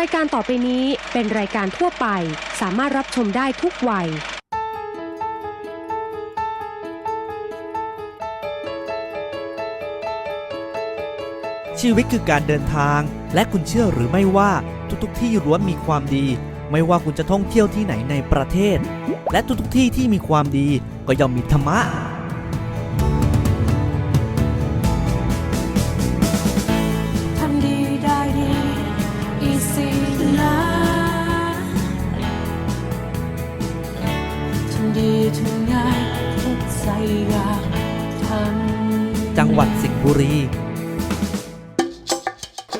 รายการต่อไปนี้เป็นรายการทั่วไป สามารถรับชมได้ทุกวัย ชีวิตคือการเดินทาง และคุณเชื่อหรือไม่ว่าทุกๆ ที่ล้วนมีความดี ไม่ว่าคุณจะท่องเที่ยวที่ไหนในประเทศ และทุกๆที่ที่มีความดีก็ย่อมมีธรรมะ ทำง่ายทุกใจอยากทำจังหวัดสิงห์บุรี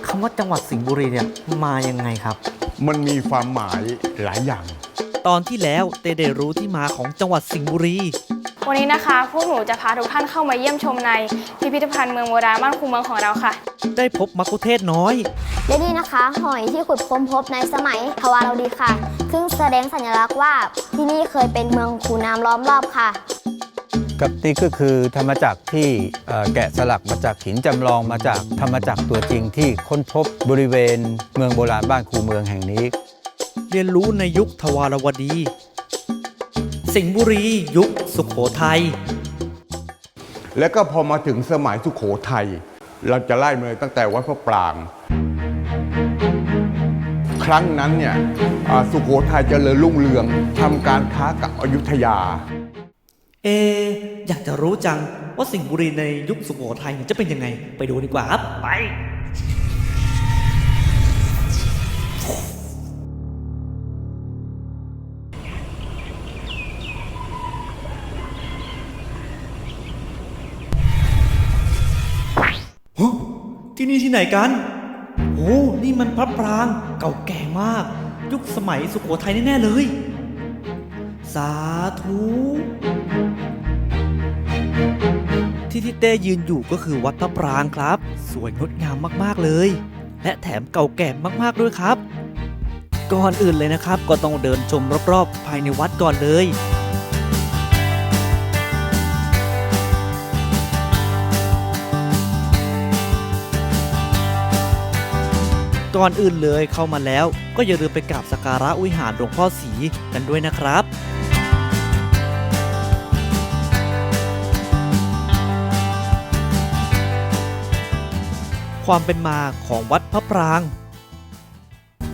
คำว่าจังหวัดสิงห์บุรีเนี่ยมายังไงครับ มันมีความหมายหลายอย่าง ตอนที่แล้วเตได้รู้ที่มาของจังหวัดสิงห์บุรี วันนี้นะคะ พวกหนูจะพาทุกท่านเข้ามาเยี่ยมชมในพิพิธภัณฑ์เมืองโบราณบ้านคูเมืองของเราค่ะ ได้พบมักคุเทศน้อย และนี่นะคะหอยที่ขุดค้นพบในสมัยทวารวดีค่ะ ซึ่งแสดงสัญลักษณ์ว่าที่นี่เคยเป็นเมืองคูน้ำล้อมรอบค่ะครับนี่ก็คือธรรมจักรที่เอ่อแกะสลักมาจากหินจำลองมาจากธรรมจักรตัวจริงที่ค้นพบบริเวณเมืองโบราณบ้านคูเมืองแห่งนี้ เรียนรู้ในยุคทวารวดี สิงห์บุรียุคสุขโขทัยแล้วก็พอมาถึงสมัยสุขโขทัยเราจะไล่มาเลยตั้งแต่วัดพระปราง ครั้งนั้นเนี่ยอ่าสุขโขทัยเจริญรุ่งเรืองทำการค้ากับอยุธยา เอ อยากจะรู้จังว่าสิงห์บุรีในยุคสุโขทัยเนี่ยจะเป็นยังไง ไปดูดีกว่าครับไป ที่นี่ที่ไหนกัน โอ้ นี่มันพระปรางเก่าแก่มาก ยุคสมัยสุโขทัยแน่ๆเลย สาธุ ที่ที่เต้ยืนอยู่ก็คือวัดพระปรางครับ สวยงดงามมากๆเลย และแถมเก่าแก่มากๆด้วยครับ ก่อนอื่นเลยนะครับ ก็ต้องเดินชมรอบๆ ภายในวัดก่อนเลย ก่อนอื่นเลยเข้ามาแล้ว ก็อย่าลืมไปกราบสักการะวิหารหลวงพ่อศรีกันด้วยนะครับความเป็นมาของวัดพระปราง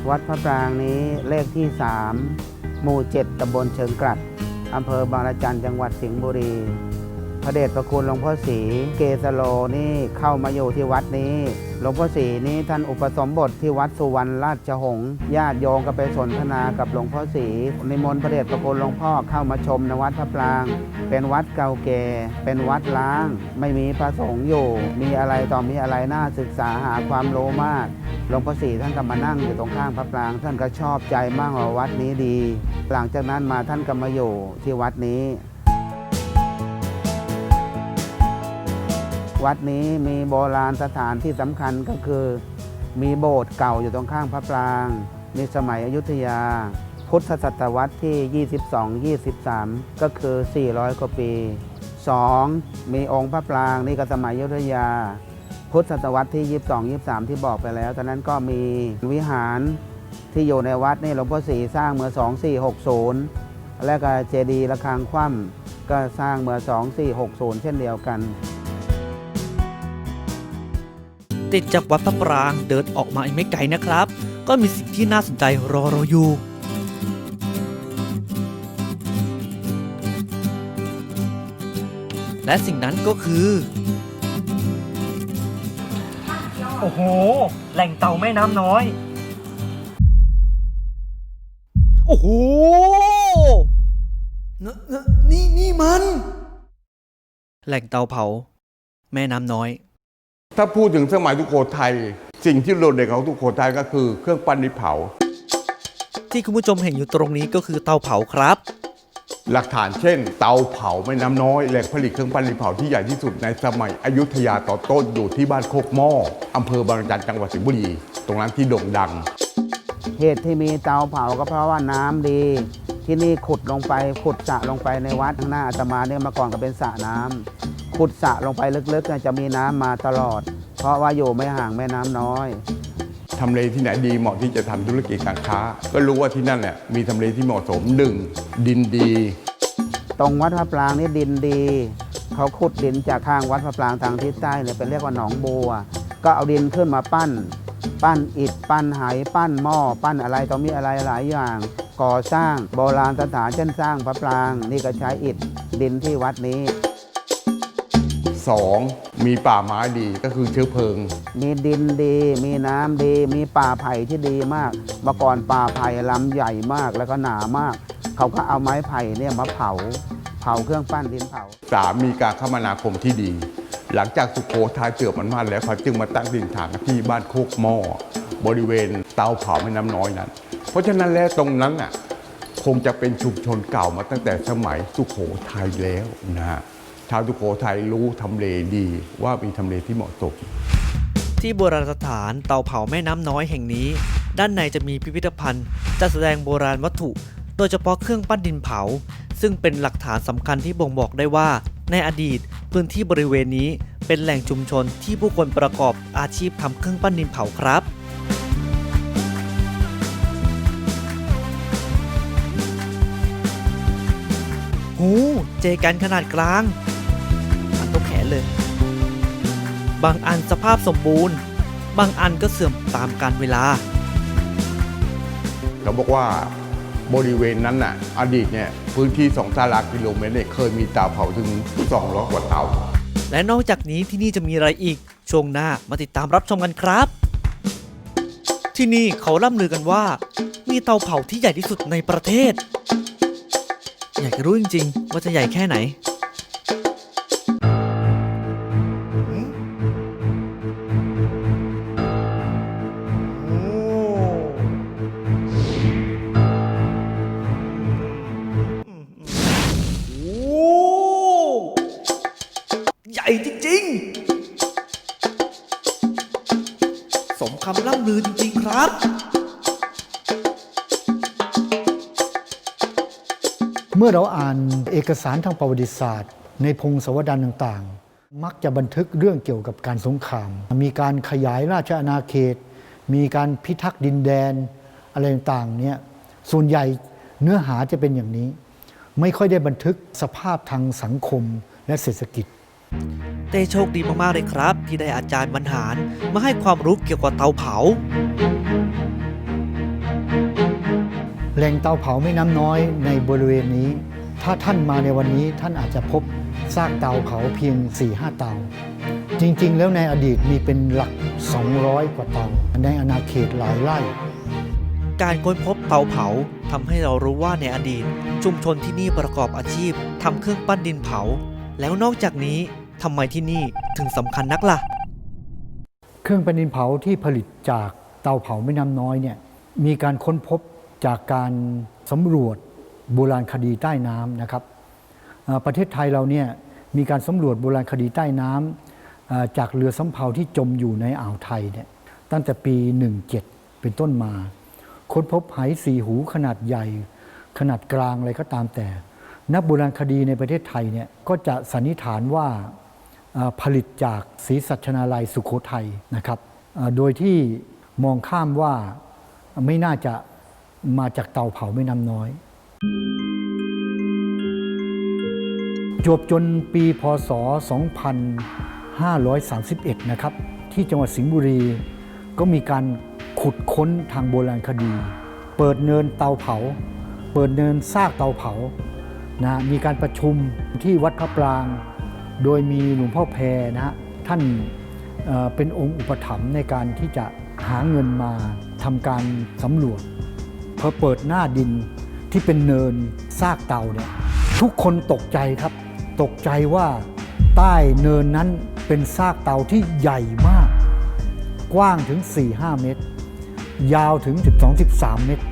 วัดพระปรางนี้เลขที่ 3 หมู่ 7ตำบลเชิงกลัดอำเภอบางระจันจังหวัดสิงห์บุรี พระเดชพระคุณหลวงพ่อศรีเกสโลนี่เข้ามาอยู่ที่วัดนี้ หลวงพ่อศรีนี่ท่านอุปสมบทที่วัดสุวรรณราชหงส์ญาติโยมก็ไปสนทนากับหลวงพ่อศรีนิมนต์พระเดชพระคุณหลวงพ่อเข้ามาชมในวัดพระปราง เป็นวัดเก่าแก่ เป็นวัดล้าง ไม่มีพระสงฆ์อยู่ มีอะไรต่อมีอะไรน่าศึกษาหาความรู้มากหลวงพ่อศรีท่านก็มานั่งอยู่ตรงข้างพระปราง ท่านก็ชอบใจมากว่าวัดนี้ดี หลังจากนั้นมาท่านก็มาอยู่ที่วัดนี้ วัดนี้มีโบราณสถานที่สำคัญก็คือ มีโบสถ์เก่าอยู่ตรงข้างพระปราง ในสมัยอยุธยา พุทธศตวรรษที่ 22 23 ก็คือ 400 กว่าปี 2. มีองค์พระปรางนี่ก็สมัยอยุธยา พุทธศตวรรษที่ 22 23 ที่บอกไปแล้วตอนนั้นก็มีวิหารที่อยู่ในวัดนี่หลวงพ่อศรีสร้างเมื่อ 2460 และก็เจดีย์ระฆังคว่ำก็สร้างเมื่อ 2460 เช่นเดียวกัน ติดจากวัดพระปรางเดินออกมาอีกไม่ไกลนะครับ ก็มีสิ่งที่น่าสนใจรอเราอยู่และสิ่งนั้นก็คือ โอ้โห แหล่งเต่าแม่น้ำน้อย โอ้โหนนนี่นี่มัน แหล่งเตาเผา แม่น้ำน้อย ถ้าพูดถึงสมัยสุโขทัยสิ่งที่โดดเด่นของสุโขทัยก็คือเครื่องปั้นดินเผา ที่คุณผู้ชมเห็นอยู่ตรงนี้ก็คือเตาเผาครับ หลักฐานเช่น เตาเผาแม่น้ำน้อยแหล่งผลิตเครื่องปั้นดินเผาที่ใหญ่ที่สุดในสมัยอยุธยาต่อต้นอยู่ที่บ้านโคกหม้ออำเภอบางระจันจังหวัดสิงห์บุรีตรงนั้นที่โด่งดัง เหตุที่มีเตาเผาก็เพราะว่าน้ำดี ที่นี่ขุดลงไปขุดสระลงไปในวัดข้างหน้าอาตมาเนี่ยเมาก่อนก็เป็นสระน้ำ ขุดสระลงไปลึกๆเนี่ยจะมีน้ำมาตลอด เพราะว่าอยู่ไม่ห่างแม่น้ำน้อย ทำเลที่ไหนดีเหมาะที่จะทำธุรกิจการค้า ก็รู้ว่าที่นั่นเนี่ยมีทำเลที่เหมาะสมหนึ่งดินดี ตรงวัดพระปรางนี่ดินดี เขาขุดดินจากทางวัดพระปรางทางทิศใต้เนี่ยเป็นเรียกว่าหนองบัว ก็เอาดินขึ้นมาปั้น ปั้นอิฐปั้นไหปั้นหม้อปั้นอะไรต้องมีอะไรหลายอย่าง ก่อสร้างโบราณสถานเช่นสร้างพระปราง นี่ก็ใช้อิฐดินที่วัดนี้ 2. มีป่าไม้ดีก็คือเชื้อเพลิง มีดินดี มีน้ำดี มีป่าไผ่ที่ดีมากเมื่อก่อนป่าไผ่ลำใหญ่มากแล้วก็หนามาก เขาก็เอาไม้ไผ่เนี่ยมาเผา เผาเครื่องปั้นดินเผา 3. มีการคมนาคมที่ดี หลังจากสุโขทัยเสื่อมอำนาจแล้วเขาจึงมาตั้งดินฐานที่บ้านโคกหม้อ บริเวณเตาเผาแม่น้ำน้อยนั้น เพราะฉะนั้นแล้วตรงนั้นน่ะคงจะเป็นชุมชนเก่ามาตั้งแต่สมัยสุโขทัยแล้วนะฮะ ชาวสุโขทัยรู้ทำเลดีว่ามีทำเลที่เหมาะสมที่โบราณสถานเตาเผาแม่น้ำน้อยแห่งนี้ ด้านในจะมีพิพิธภัณฑ์จัดแสดงโบราณวัตถุ โดยเฉพาะเครื่องปั้นดินเผา ซึ่งเป็นหลักฐานสำคัญที่บ่งบอกได้ว่า ในอดีตพื้นที่บริเวณนี้เป็นแหล่งชุมชนที่ผู้คนประกอบอาชีพทำเครื่องปั้นดินเผาครับหูเจกันขนาดกลาง เท่าแขนเลย บางอันสภาพสมบูรณ์ บางอันก็เสื่อมตามกาลเวลา เขาบอกว่าบริเวณนั้นน่ะ อดีตเนี่ยพื้นที่2ตารางกิโลเมตรเนี่ยเคยมีเตาเผาถึง200กว่าเตา และนอกจากนี้ที่นี่จะมีอะไรอีก ช่วงหน้ามาติดตามรับชมกันครับ ที่นี่เขาล่ำลือกันว่า มีเตาเผาที่ใหญ่ที่สุดในประเทศ อยากจะรู้จริงๆว่าจะใหญ่แค่ไหน มื่อเราอ่านเอกสารทางประวัติศาสตร์ ในพงศาวดารต่างๆ มักจะบันทึกเรื่องเกี่ยวกับการสงคราม มีการขยายราชอาณาเขต มีการพิทักษ์ดินแดนอะไรต่างๆเนี่ยส่วนใหญ่เนื้อหาจะเป็นอย่างนี้ ไม่ค่อยได้บันทึกสภาพทางสังคมและเศรษฐกิจเต้โชคดีมากๆเลยครับ ที่ได้อาจารย์บรรหารมาให้ความรู้เกี่ยวกับเตาเผา แหล่งเตาเผาแม่น้ำน้อยในบริเวณนี้ ถ้าท่านมาในวันนี้ท่านอาจจะพบซากเตาเผาเพียง 4-5 เตา จริงๆ แล้วในอดีตมีเป็นหลัก 200 กว่าเตาในอาณาเขตหลายไร่การค้นพบเตาเผาทำให้เรารู้ว่าในอดีต ชุมชนที่นี่ประกอบอาชีพทำเครื่องปั้นดินเผา แล้วนอกจากนี้ทำไมที่นี่ถึงสำคัญนักล่ะ เครื่องปั้นดินเผาที่ผลิตจากเตาเผาแม่น้ำน้อยเนี่ยมีการค้นพบ จากการสำรวจโบราณคดีใต้น้ำนะครับประเทศไทยเราเนี่ยมีการสำรวจโบราณคดีใต้น้ำจากเรือสำเภาที่จมอยู่ในอ่าวไทยเนี่ยตั้งแต่ปี 17 เป็นต้นมา ค้นพบไหสีหูขนาดใหญ่ ขนาดกลางอะไรก็ตามแต่ นักโบราณคดีในประเทศไทยเนี่ยก็จะสันนิษฐานว่าผลิตจากศรีสัชนาลัยสุขโขทัยนะครับ โดยที่มองข้ามว่าไม่น่าจะ มาจากเตาเผาแม่น้ำน้อย จบจนปีพศ 2531 นะครับ ที่จังหวัดสิงห์บุรี ก็มีการขุดค้นทางโบราณคดี เปิดเนินเตาเผา เปิดเนินซากเตาเผานะมีการประชุมที่วัดพระปราง โดยมีหลวงพ่อแพรนะฮะท่านเอ่อเป็นองค์อุปถัมภ์ในการที่จะหาเงินมาทำการสำรวจ พอเปิดหน้าดินที่เป็นเนินซากเตาเนี่ยทุกคนตกใจครับ ตกใจว่าใต้เนินนั้นเป็นซากเตาที่ใหญ่มาก กว้างถึง 4-5 เมตร ยาวถึง 12-13 เมตร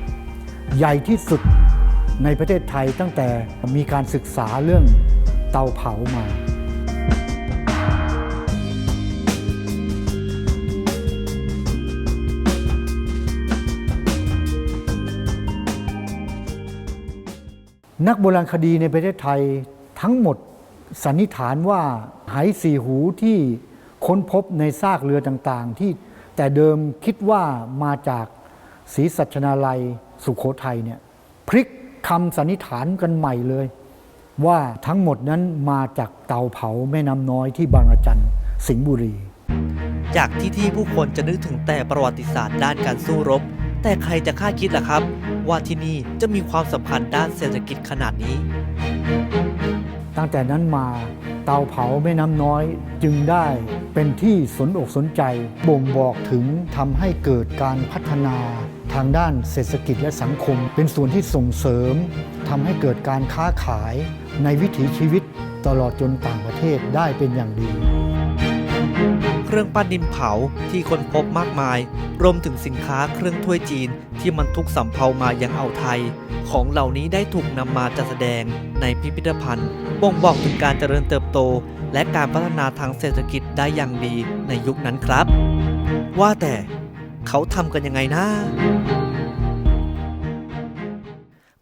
ใหญ่ที่สุดในประเทศไทยตั้งแต่มีการศึกษาเรื่องเตาเผามา นักโบราณคดีในประเทศไทยทั้งหมดสันนิษฐานว่าไหสีหูที่ค้นพบในซากเรือต่างๆ ที่แต่เดิมคิดว่ามาจากศรีสัชนาลัยสุขโขทัยเนี่ยพลิกคำสันนิษฐานกันใหม่เลย ว่าทั้งหมดนั้นมาจากเตาเผาแม่น้ำน้อยที่บางระจันสิงห์บุรี จากที่ที่ผู้คนจะนึกถึงแต่ประวัติศาสตร์ด้านการสู้รบ แต่ใครจะคาดคิดล่ะครับ ว่าที่นี่จะมีความสำคัญด้านเศรษฐกิจขนาดนี้ ตั้งแต่นั้นมาเตาเผาแม่น้ำน้อยจึงได้เป็นที่สนอกสนใจ บ่งบอกถึงทำให้เกิดการพัฒนาทางด้านเศรษฐกิจและสังคม เป็นส่วนที่ส่งเสริมทำให้เกิดการค้าขายในวิถีชีวิตตลอดจนต่างประเทศได้เป็นอย่างดี เครื่องปั้นดินเผาที่คนพบมากมาย รวมถึงสินค้าเครื่องถ้วยจีนที่มันทุกสำเภามายังอ่าวไทย ของเหล่านี้ได้ถูกนำมาจัดแสดงในพิพิธภัณฑ์ บ่งบอกถึงการเจริญเติบโต และการพัฒนาทางเศรษฐกิจได้อย่างดีในยุคนั้นครับ ว่าแต่เขาทำกันยังไงนะ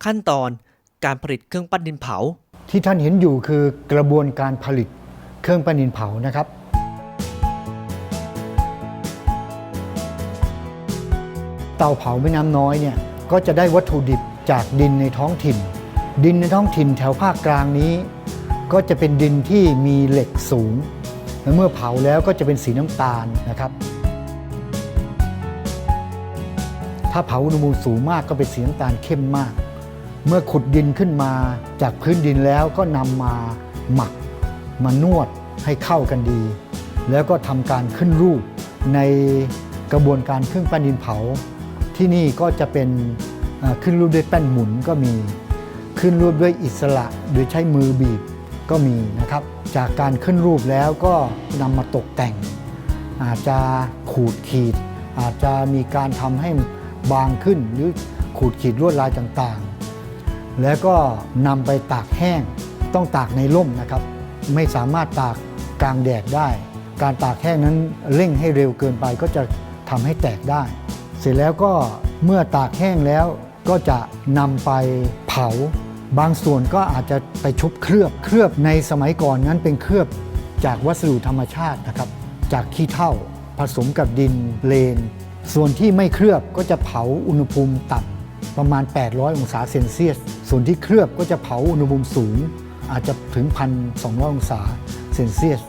ขั้นตอนการผลิตเครื่องปั้นดินเผา ที่ท่านเห็นอยู่คือกระบวนการผลิตเครื่องปั้นดินเผานะครับ ตาเผาแม่น้ำน้อยเนี่ยก็จะได้วัตถุดิบจากดินในท้องถิ่น ดินในท้องถิ่นแถวภาคกลางนี้ ก็จะเป็นดินที่มีเหล็กสูงและเมื่อเผาแล้วก็จะเป็นสีน้ำตาลนะครับ ถ้าเผาอุณหภูมิสูงมากก็เป็นสีน้ำตาลเข้มมาก เมื่อขุดดินขึ้นมาจากพื้นดินแล้วก็นำมาหมักมานวดให้เข้ากันดี แล้วก็ทำการขึ้นรูปในกระบวนการเครื่องปั้นดินเผา ที่นี่ก็จะเป็นขึ้นรูปด้วยแป้นหมุนก็มี ขึ้นรูปด้วยอิสระโดยใช้มือบีบก็มีนะครับ จากการขึ้นรูปแล้วก็นำมาตกแต่ง อาจจะขูดขีด อาจจะมีการทำให้บางขึ้นหรือขูดขีดลวดลายต่างๆ แล้วก็นำไปตากแห้งต้องตากในร่มนะครับ ไม่สามารถตากกลางแดดได้ การตากแห้งนั้นเร่งให้เร็วเกินไปก็จะทำให้แตกได้ เสร็จแล้วก็เมื่อตากแห้งแล้วก็จะนำไปเผา บางส่วนก็อาจจะไปชุบเคลือบเคลือบในสมัยก่อนนั้นเป็นเคลือบจากวัสดุธรรมชาตินะครับ จากขี้เถ้าผสมกับดินเลน ส่วนที่ไม่เคลือบก็จะเผาอุณหภูมิต่ำประมาณ 800 องศาเซนเซียส ส่วนที่เคลือบก็จะเผาอุณหภูมิสูง อาจจะถึง 1,200 องศาเซนเซียส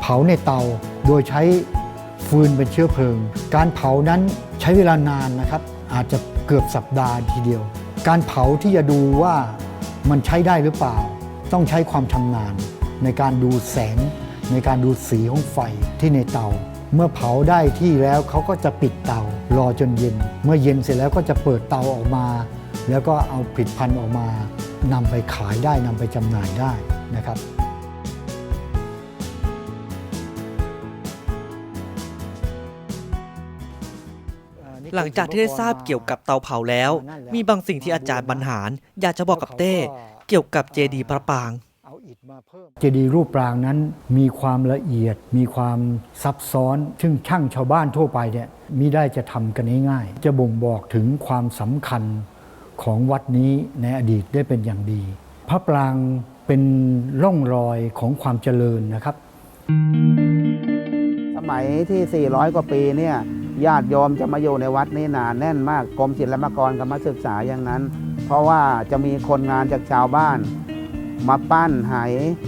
เผาในเตาโดยใช้ ฟืนเป็นเชื้อเพลิง การเผานั้นใช้เวลานานนะครับ อาจจะเกือบสัปดาห์ทีเดียว การเผาที่จะดูว่ามันใช้ได้หรือเปล่า ต้องใช้ความชำนาญในการดูแสง ในการดูสีของไฟที่ในเตา เมื่อเผาได้ที่แล้วเขาก็จะปิดเตารอจนเย็น เมื่อเย็นเสร็จแล้วก็จะเปิดเตาออกมา แล้วก็เอาผลิตภัณฑ์ออกมานำไปขายได้นำไปจำหน่ายได้นะครับ หลังจากที่ได้ทราบเกี่ยวกับเตาเผาแล้ว มีบางสิ่งที่อาจารย์บรรหาร อยากจะบอกกับเต้ เกี่ยวกับเจดีย์พระปรางเจดีย์รูปปรางนั้นมีความละเอียด มีความซับซ้อน ซึ่งช่างชาวบ้านทั่วไปเนี่ยมิได้จะทำกันง่ายๆ จะบ่งบอกถึงความสำคัญของวัดนี้ในอดีตได้เป็นอย่างดี พระปรางเป็นร่องรอยของความเจริญนะครับ สมัยที่ 400 กว่าปีเนี่ย ญาติโยมจะมาอยู่ในวัดนี้หนานแน่นมากกรมศิลปากรก็มาศึกษาอย่างนั้น เพราะว่าจะมีคนงานจากชาวบ้าน มาปั้นไห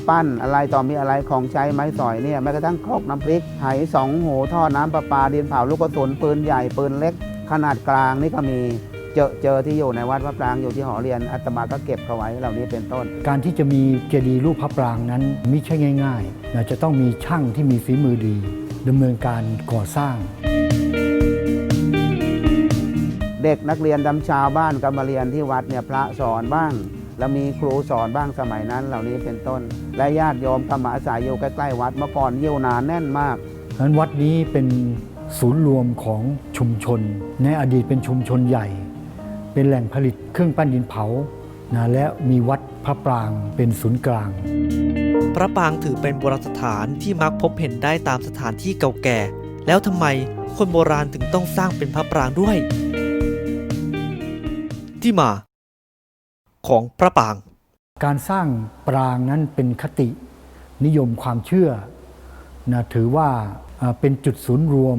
ปั้นอะไรต่อมีอะไรของใช้ไม้สอยเนี่ยแม้กระทั่งครกน้ำพริกไหสองหูท่อน้ำประปาดินเผาลูกกระสุนปืนใหญ่ปืนเล็ก ขนาดกลางนี่ก็มีเจอเจอที่อยู่ในวัดพระปรางอยู่ที่หอเรียนอาตมาก็เก็บเขาไว้เหล่านี้เป็นต้น การที่จะมีเจดีย์รูปพระปรางนั้นไม่ใช่ง่ายๆนะจะต้องมีช่างที่มีฝีมือดีดำเนินการก่อสร้าง เด็กนักเรียนดำชาวบ้านก็มาเรียนที่วัดเนี่ยพระสอนบ้าง แล้วมีครูสอนบ้างสมัยนั้นเหล่านี้เป็นต้น และญาติโยมก็มาอาศัยอยู่ใกล้ๆวัดเมื่อก่อนเยี่ยวหนานแน่นมากฉะนั้นวัดนี้เป็นศูนย์รวมของชุมชน ในอดีตเป็นชุมชนใหญ่ เป็นแหล่งผลิตเครื่องปั้นดินเผานะและมีวัดพระปรางเป็นศูนย์กลาง พระปรางถือเป็นโบราณสถานที่มักพบเห็นได้ตามสถานที่เก่าแก่ แล้วทำไมคนโบราณถึงต้องสร้างเป็นพระปรางด้วย ที่มา ของพระปราง การสร้างปรางนั้นเป็นคตินิยมความเชื่อนะถือว่าอ่าเป็นจุดศูนย์รวม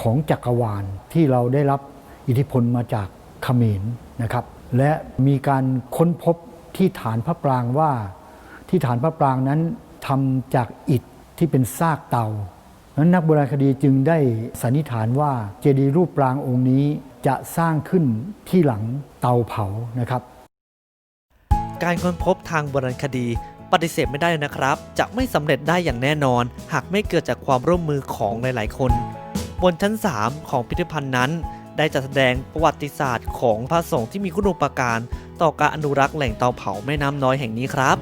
ของจักรวาลที่เราได้รับอิทธิพลมาจากเขมรนะครับ และมีการค้นพบที่ฐานพระปรางว่า ที่ฐานพระปรางนั้นทำจากอิฐที่เป็นซากเตานั้นนักโบราณคดีจึงได้สันนิษฐานว่าเจดีย์รูปปรางองค์นี้ จะสร้างขึ้นที่หลังเตาเผานะครับ การค้นพบทางโบราณคดีปฏิเสธไม่ได้เลยนะครับ จะไม่สำเร็จได้อย่างแน่นอน หากไม่เกิดจากความร่วมมือของหลาย ๆ คน บนชั้น 3 ของพิพิธภัณฑ์นั้น ได้จัดแสดงประวัติศาสตร์ของพระสงฆ์ที่มีคุณูปการ ต่อการอนุรักษ์แหล่งเตาเผาแม่น้ำน้อยแห่งนี้ครับ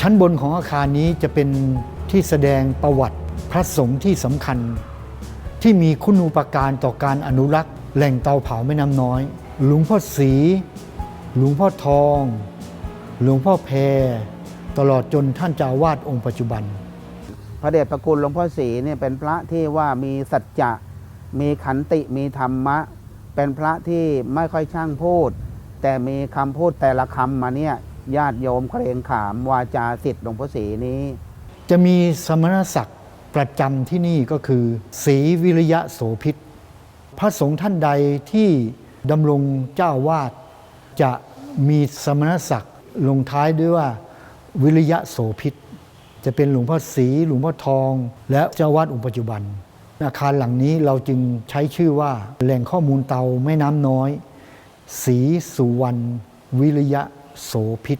ชั้นบนของอาคารนี้จะเป็นที่แสดงประวัติพระสงฆ์ที่สำคัญ ที่มีคุณูปการต่อการอนุรักษ์ แหล่งเตาเผาแม่น้ำน้อย หลวงพ่อศรีหลวงพ่อทอง หลวงพ่อแพร ตลอดจนท่านเจ้าอาวาดองค์ปัจจุบัน พระเดชพระคุณหลวงพ่อศรีเนี่ยเป็นพระที่ว่ามีสัจจะมีขันติมีธรรมะ เป็นพระที่ไม่ค่อยช่างพูด แต่มีคำพูดแต่ละคำมาเนี่ยญาติโยมเกรงขามวาจาสิทธิ์หลวงพ่อศรีนี้ จะมีสมณศักดิ์ประจำที่นี่ก็คือศรีวิริยะโสพิษ พระสงฆ์ท่านใดที่ดำรงเจ้าวาดจะมีสมณศักดิ์ลงท้ายด้วยว่าวิริยะโสพิษจะเป็นหลวงพ่อศรีหลวงพ่อทอง และเจ้าวาดองค์ปัจจุบัน อาคารหลังนี้เราจึงใช้ชื่อว่าแหล่งข้อมูลเตาแม่น้ำน้อยศรีสุวรรณวิริยะโสพิษ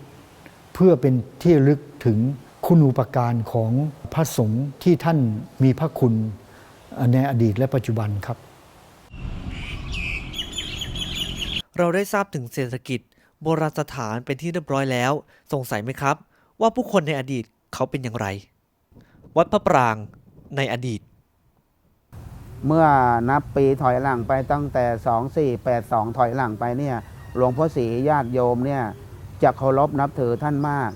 เพื่อเป็นที่ลึกถึงคุณูปการของพระสงฆ์ที่ท่านมีพระคุณในอดีตและปัจจุบันครับ เราได้ทราบถึงเศรษฐกิจ โบราณสถานเป็นที่เรียบร้อยแล้ว สงสัยไหมครับ ว่าผู้คนในอดีตเขาเป็นอย่างไร วัดพระปรางในอดีต เมื่อนับปีถอยหลังไปตั้งแต่ 2482 ถอยหลังไปเนี่ยหลวงพ่อศรีญาติโยมเนี่ยจะเคารพนับถือท่านมาก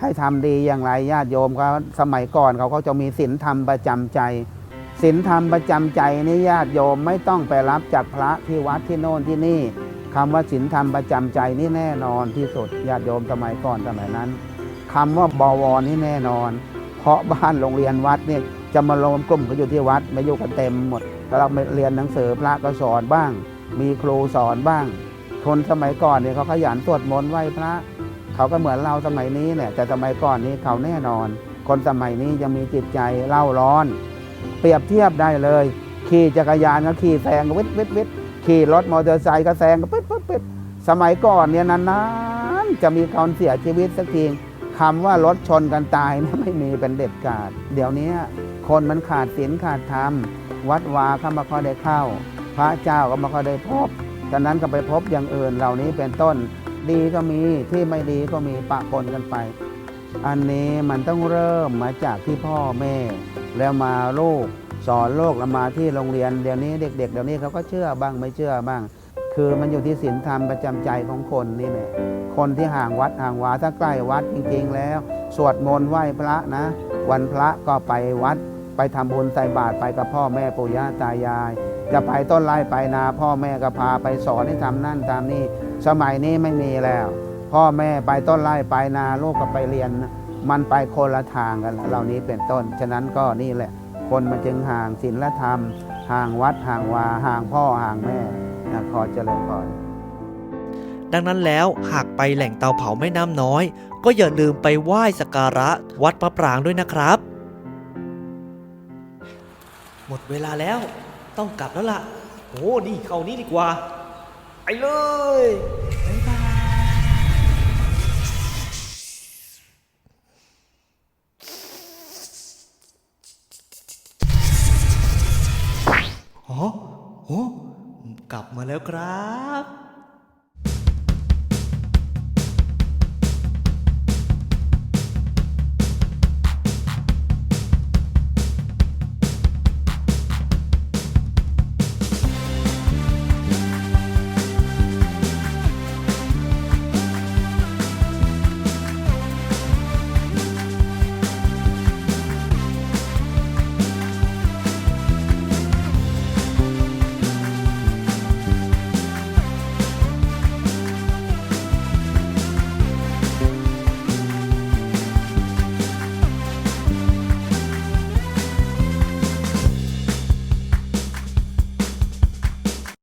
ให้ทำดีอย่างไรญาติโยมเขาสมัยก่อนเขาก็จะมีศีลธรรมประจำใจศีลธรรมประจำใจนี่ญาติโยมไม่ต้องไปรับจากพระที่วัดที่โน่นที่นี่ คำว่าศีลธรรมประจำใจนี่แน่นอนที่สุดญาติโยมสมัยก่อนสมัยนั้นคำว่าบวรนี่แน่นอน เพราะบ้านโรงเรียนวัดเนี่ยจะมารวมกลุ่มกันอยู่ที่วัดไม่อยู่กันเต็มหมดเราเรียนหนังสือพระก็สอนบ้าง มีครูสอนบ้าง คนสมัยก่อนเนี่ยเขาขยันสวดมนต์ไหว้พระ เขาก็เหมือนเราสมัยนี้เนี่ยแต่สมัยก่อนนี้เขาแน่นอน คนสมัยนี้ยังมีจิตใจเล่าร้อน เปรียบเทียบได้เลย ขี่จักรยานก็ขี่แซงวิทวิทวิท ขี่รถมอเตอร์ไซค์ก็แซงก็ปิดปิดปิดสมัยก่อนเนี่ยนานๆจะมีคนเสียชีวิตสักทีคำว่ารถชนกันตายนี่ยไม่มีเป็นเด็ดขาด เดี๋ยวนี้คนมันขาดศีลขาดธรรม วัดวาเขามาค่อยได้เข้า พระเจ้าก็มาค่อยได้พบฉะนั้นก็ไปพบอย่างอื่นเหล่านี้เป็นต้น ดีก็มีที่ไม่ดีก็มีปะปนกันไป อันนี้มันต้องเริ่มมาจากที่พ่อแม่ แล้วมาลูก สอนโลกแล้วมาที่โรงเรียนเดี๋ยวนี้เด็ก ๆ เดี๋ยวนี้เขาก็เชื่อบ้างไม่เชื่อบ้าง คือมันอยู่ที่ศีลธรรมประจำใจของคนนี่แหละคนที่ห่างวัดห่างวาถ้าใกล้วัดจริง ๆ แล้ว สวดมนต์ไหว้พระนะ วันพระก็ไปวัด ไปทำบุญใส่บาตรไปกับพ่อแม่ปู่ย่าตายาย จะไปต้นไร่ไปนา พ่อแม่ก็พาไปสอนให้ทำนั่นทำนี่สมัยนี้ไม่มีแล้ว พ่อแม่ไปต้นไร่ไปนาลูกก็ไปเรียน มันไปคนละทางกันเหล่านี้เป็นต้น ฉะนั้นก็นี่แหละ คนมันจึงห่างศีลธรรม ห่างวัดห่างวาห่างพ่อห่างแม่นะขอเจริญพรดังนั้นแล้วหากไปแหล่งเตาเผาแม่น้ำน้อย ก็อย่าลืมไปไหว้สักการะวัดพระปรางด้วยนะครับ หมดเวลาแล้วต้องกลับแล้วล่ะโอ้นี่เข้านี้ดีกว่า ไปเลยบ๊ายบาย โอ้กลับมาแล้วครับ